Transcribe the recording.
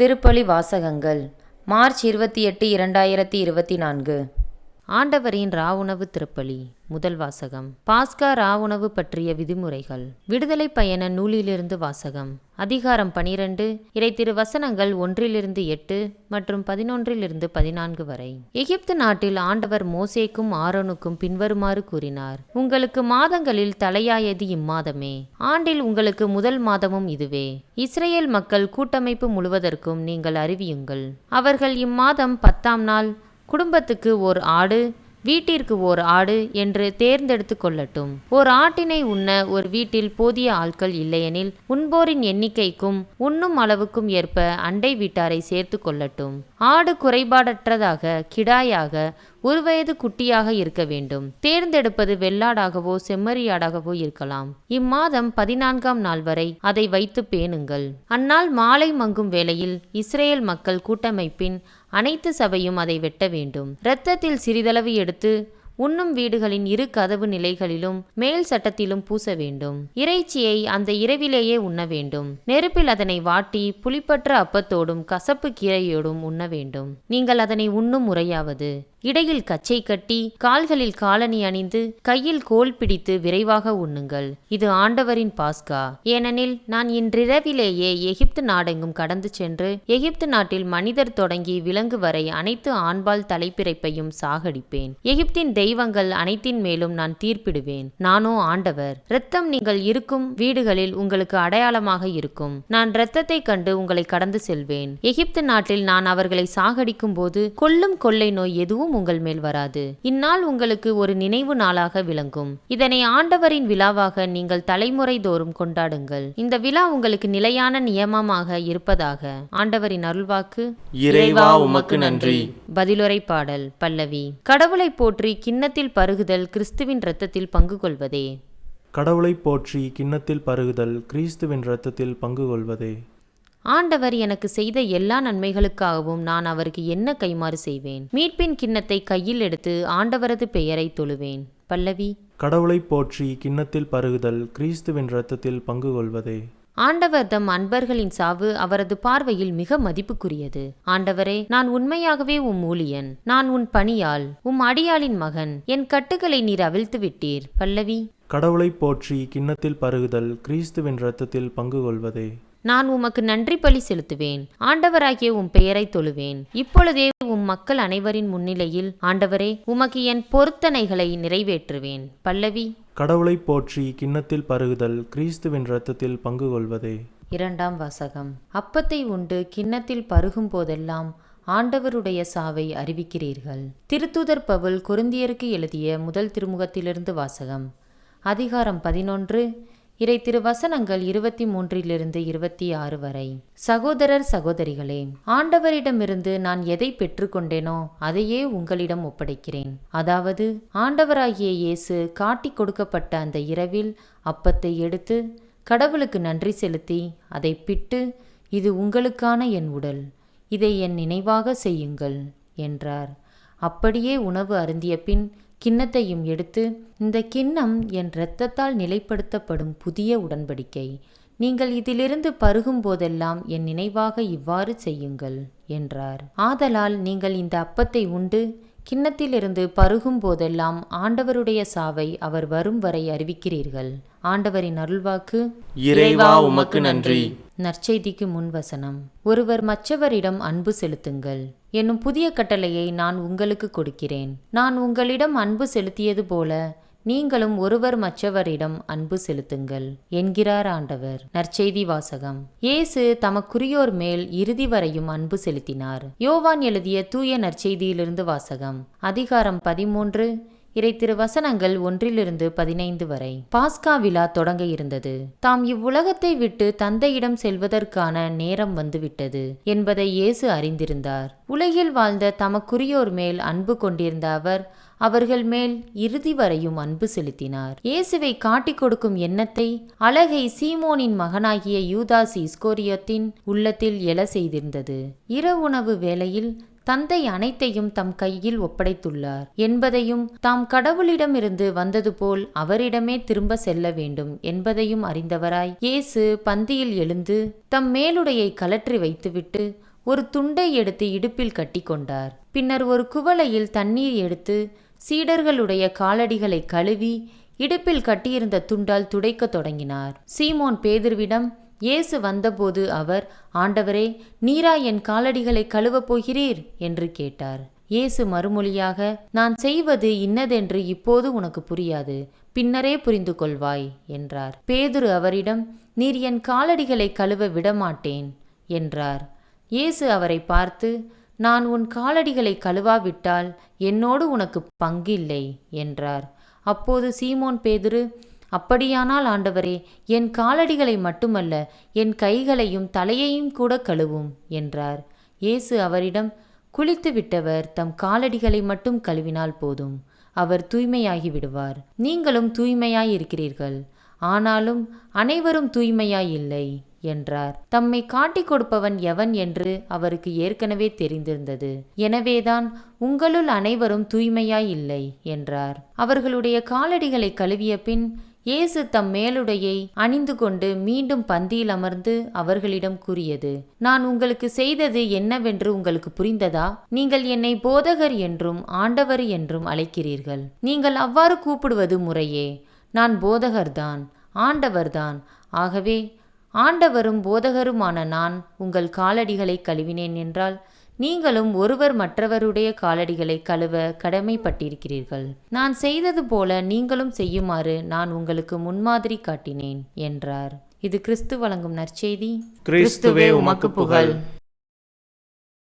திருப்பலி வாசகங்கள் மார்ச் இருபத்தி எட்டு இரண்டாயிரத்தி இருபத்தி நான்கு. ஆண்டவரின் ராவுணவு திருப்பலி முதல் வாசகம். பாஸ்கா ராவுணவு பற்றிய விதிமுறைகள். விடுதலை பயண நூலிலிருந்து வாசகம். அதிகாரம் பனிரெண்டு இறை திரு வசனங்கள் ஒன்றிலிருந்து எட்டு மற்றும் பதினொன்றிலிருந்து பதினான்கு வரை. எகிப்து நாட்டில் ஆண்டவர் மோசேக்கும் ஆரோனுக்கும் பின்வருமாறு கூறினார் உங்களுக்கு மாதங்களில் தலையாயது இம்மாதமே. ஆண்டில் உங்களுக்கு முதல் மாதமும் இதுவே. இஸ்ரேல் மக்கள் கூட்டமைப்பு முழுவதற்கும் நீங்கள் அறிவியுங்கள். அவர்கள் இம்மாதம் பத்தாம் நாள் குடும்பத்துக்கு ஓர் ஆடு வீட்டிற்கு ஓர் ஆடு என்று தேர்ந்தெடுத்து கொள்ளட்டும். ஓர் ஆட்டினை உண்ண ஒரு வீட்டில் போதிய ஆட்கள் இல்லையெனில் உண்போரின் எண்ணிக்கைக்கும் உண்ணும் அளவுக்கும் ஏற்ப அண்டை வீட்டாரை சேர்த்து கொள்ளட்டும். ஆடு குறைபாடற்றதாக கிடாயாக ஒரு வயது குட்டியாக இருக்க வேண்டும். தேர்ந்தெடுப்பது வெள்ளாடாகவோ செம்மறியாடாகவோ இருக்கலாம். இம்மாதம் பதினான்காம் நாள் வரை அதை வைத்து பேணுங்கள். அந்நாள் மாலை மங்கும் வேளையில் இஸ்ரேல் மக்கள் கூட்டமைப்பின் அனைத்து சபையும் அதை வெட்ட வேண்டும். இரத்தத்தில் சிறிதளவு எடுத்து உண்ணும் வீடுகளின் இரு கதவு நிலைகளிலும் மேல் சட்டத்திலும் பூச வேண்டும். இறைச்சியை அந்த இரவிலேயே உண்ண வேண்டும். நெருப்பில் அதனை வாட்டி புளிப்பற்ற அப்பத்தோடும் கசப்பு கீரையோடும் உண்ண வேண்டும். நீங்கள் அதனை உண்ணும் முறையாவது. இடையில் கச்சை கட்டி கால்களில் காலணி அணிந்து கையில் கோல் பிடித்து விரைவாக உண்ணுங்கள். இது ஆண்டவரின் பாஸ்கா. ஏனெனில் நான் இன்றிரவிலேயே எகிப்து நாடெங்கும் கடந்து சென்று எகிப்து நாட்டில் மனிதர் தொடங்கி விலங்கு வரை அனைத்து ஆண்பால் தலைப்பிறைப்பையும் சாகடிப்பேன். எகிப்தின் தெய்வங்கள் அனைத்தின் மேலும் நான் தீர்ப்பிடுவேன். நானோ ஆண்டவர். இரத்தம் நீங்கள் இருக்கும் வீடுகளில் உங்களுக்கு அடையாளமாக இருக்கும். நான் இரத்தத்தை கண்டு உங்களை கடந்து செல்வேன். எகிப்து நாட்டில் நான் அவர்களை சாகடிக்கும் போது கொல்லும் கொள்ளை நோய் எதுவும் உங்கள் மேல் வராது. இந்நாள் உங்களுக்கு ஒரு நினைவு நாளாக விளங்கும். இதனை ஆண்டவரின் விழாவாக நீங்கள் தலைமுறை தோறும் கொண்டாடுங்கள். இந்த விழா உங்களுக்கு நிலையான நியமமாக இருப்பதாக ஆண்டவரின் அருள்வாக்கு. இறைவா உமக்கு நன்றி. பதிலுரை பாடல் பல்லவி. கடவுளை போற்றி கிண்ணத்தில் பருகுதல் கிறிஸ்துவின் இரத்தத்தில் பங்கு கொள்வதே. கடவுளை போற்றி கிண்ணத்தில் பருகுதல் கிறிஸ்துவின் இரத்தத்தில் பங்கு கொள்வதே. ஆண்டவர் எனக்கு செய்த எல்லா நன்மைகளுக்காகவும் நான் அவருக்கு என்ன கைமாறு செய்வேன்? மீட்பின் கிண்ணத்தை கையில் எடுத்து ஆண்டவரது பெயரை தொழுவேன். பல்லவி. கடவுளை போற்றி கிண்ணத்தில் பருகுதல் கிறிஸ்துவின் இரத்தத்தில் பங்கு கொள்வதே. ஆண்டவர் தம் அன்பர்களின் சாவு அவரது பார்வையில் மிக மதிப்புக்குரியது. ஆண்டவரே நான் உண்மையாகவே உம் ஊழியன். நான் உன் பணியாள் உம் அடியாளின் மகன். என் கட்டுகளை நீர் அவிழ்த்து விட்டீர். பல்லவி. கடவுளை போற்றி கிண்ணத்தில் பருகுதல் கிறிஸ்துவின் இரத்தத்தில் பங்கு கொள்வதே. நான் உமக்கு நன்றி பலி செலுத்துவேன். ஆண்டவராகிய உம் பெயரை தொழுவேன். இப்பொழுதே உம் மக்கள் அனைவரின் முன்னிலையில் ஆண்டவரே உமக்கு என் பொருத்தனைகளை நிறைவேற்றுவேன். பல்லவி. கடவுளை போற்றி கிண்ணத்தில் பருகுதல் கிறிஸ்துவின் இரத்தத்தில் பங்கு கொள்வதே. இரண்டாம் வாசகம். அப்பத்தை உண்டு கிண்ணத்தில் பருகும் போதெல்லாம் ஆண்டவருடைய சாவை அறிவிக்கிறீர்கள். திருத்தூதர் பவுல் கொருந்தியருக்கு எழுதிய முதல் திருமுகத்திலிருந்து வாசகம். அதிகாரம் பதினொன்று இறை திருவசனங்கள் இருபத்தி மூன்றிலிருந்து இருபத்தி ஆறு வரை. சகோதரர் சகோதரிகளே ஆண்டவரிடமிருந்து நான் எதை பெற்றுக்கொண்டேனோ அதையே உங்களிடம் ஒப்படைக்கிறேன். அதாவது ஆண்டவராகிய இயேசு காட்டிக் கொடுக்கப்பட்ட அந்த இரவில் அப்பத்தை எடுத்து கடவுளுக்கு நன்றி செலுத்தி அதை பிட்டு இது உங்களுக்கான என் உடல் இதை என் நினைவாக செய்யுங்கள் என்றார். அப்படியே உணவு அருந்திய பின் கிண்ணத்தையும் எடுத்து இந்த கிண்ணம் என் இரத்தத்தால் நிலைப்படுத்தப்படும் புதிய உடன்படிக்கை. நீங்கள் இதிலிருந்து பருகும் போதெல்லாம் என் நினைவாக இவ்வாறு செய்யுங்கள் என்றார். ஆதலால் நீங்கள் இந்த அப்பத்தை உண்டு கிண்ணத்திலிருந்து பருகும் போதெல்லாம் ஆண்டவருடைய சாவை அவர் வரும் வரை அறிவிக்கிறீர்கள். ஆண்டவரின் அருள்வாக்கு இறைவா உமக்கு நன்றி. நற்செய்திக்கு முன்வசனம் ஒருவர் மற்றவரிடம் அன்பு செலுத்துங்கள். என்னும் புதிய கட்டளையை நான் உங்களுக்கு கொடுக்கிறேன். நான் உங்களிடம் அன்பு செலுத்தியது போல நீங்களும் ஒருவர் மற்றவரிடம் அன்பு செலுத்துங்கள் என்கிறார் ஆண்டவர். நற்செய்தி வாசகம். இயேசு தமக்குரியோர் மேல் இறுதி வரையும் அன்பு செலுத்தினார். யோவான் எழுதிய தூய நற்செய்தியிலிருந்து வாசகம். அதிகாரம் பதிமூன்று இறை திருவசனங்கள் ஒன்றிலிருந்து பதினைந்து வரை. பாஸ்கா விழா தொடங்க இருந்தது. தாம் இவ்வுலகத்தை விட்டு தந்தையிடம் செல்வதற்கான நேரம் வந்துவிட்டது என்பதை இயேசு அறிந்திருந்தார். உலகில் வாழ்ந்த தமக்குரியோர் மேல் அன்பு கொண்டிருந்த அவர் அவர்கள் மேல் இறுதி வரையும் அன்பு செலுத்தினார். இயேசுவை காட்டிக் கொடுக்கும் எண்ணத்தை அழகை சீமோனின் மகனாகிய யூதாஸ் இஸ்கோரியத்தின் உள்ளத்தில் எழ செய்திருந்தது. இரவுணவு வேளையில் தந்தை அனைத்தையும் தம் கையில் ஒப்படைத்துள்ளார். என்பதையும் தாம் கடவுளிடமிருந்து வந்தது போல் அவரிடமே திரும்ப செல்ல வேண்டும் என்பதையும் அறிந்தவராய் இயேசு பந்தியில் எழுந்து தம் மேலுடையை கலற்றி வைத்துவிட்டு ஒரு துண்டை எடுத்து இடுப்பில் கட்டிக்கொண்டார் பின்னர் ஒரு குவளையில் தண்ணீர் எடுத்து சீடர்களுடைய காலடிகளை கழுவி இடுப்பில் கட்டியிருந்த துண்டால் துடைக்கத் தொடங்கினார். சீமோன் பேதுருவிடம் இயேசு வந்தபோது அவர் ஆண்டவரே நீரா என் காலடிகளை கழுவப் போகிறீர்? என்று கேட்டார். இயேசு மறுமொழியாக நான் செய்வது இன்னதென்று இப்போது உனக்கு புரியாது. பின்னரே புரிந்து கொள்வாய் என்றார். பேதுரு அவரிடம் நீர் என் காலடிகளை கழுவ விடமாட்டேன் என்றார். இயேசு அவரை பார்த்து நான் உன் காலடிகளை கழுவாவிட்டால் என்னோடு உனக்கு பங்கில்லை என்றார். அப்போது சீமோன் பேதுரு அப்படியானால் ஆண்டவரே என் காலடிகளை மட்டுமல்ல என் கைகளையும் தலையையும் கூட கழுவும் என்றார். இயேசு அவரிடம் குளித்து விட்டவர் தம் காலடிகளை மட்டும் கழுவினால் போதும். அவர் தூய்மையாகி விடுவார். நீங்களும் தூய்மையாய் இருக்கிறீர்கள் ஆனாலும் அனைவரும் தூய்மையாய் இல்லை என்றார். தம்மை காட்டிக் கொடுப்பவன் எவன் என்று அவருக்கு ஏற்கனவே தெரிந்திருந்தது. எனவேதான் உங்களுள் அனைவரும் தூய்மையாய் இல்லை என்றார். அவர்களுடைய காலடிகளை கழுவிய பின் இயேசு தம் மேலுடையை அணிந்து கொண்டு மீண்டும் பந்தியில் அமர்ந்து அவர்களிடம் கூறியது நான் உங்களுக்கு செய்தது என்னவென்று உங்களுக்கு புரிந்ததா? நீங்கள் என்னை போதகர் என்றும் ஆண்டவர் என்றும் அழைக்கிறீர்கள். நீங்கள் அவ்வாறு கூப்பிடுவது முறையே. நான் போதகர்தான் ஆண்டவர்தான். ஆகவே ஆண்டவரும் போதகருமான நான் உங்கள் காலடிகளை கழுவினேன் என்றால் நீங்களும் ஒருவர் மற்றவருடைய காலடிகளை கழுவ கடமைப்பட்டிருக்கிறீர்கள். நான் செய்தது போல நீங்களும் செய்யுமாறு நான் உங்களுக்கு முன்மாதிரி காட்டினேன் என்றார். இது கிறிஸ்து வழங்கும் நற்செய்தி. கிறிஸ்துவே உமக்கு புகழ்.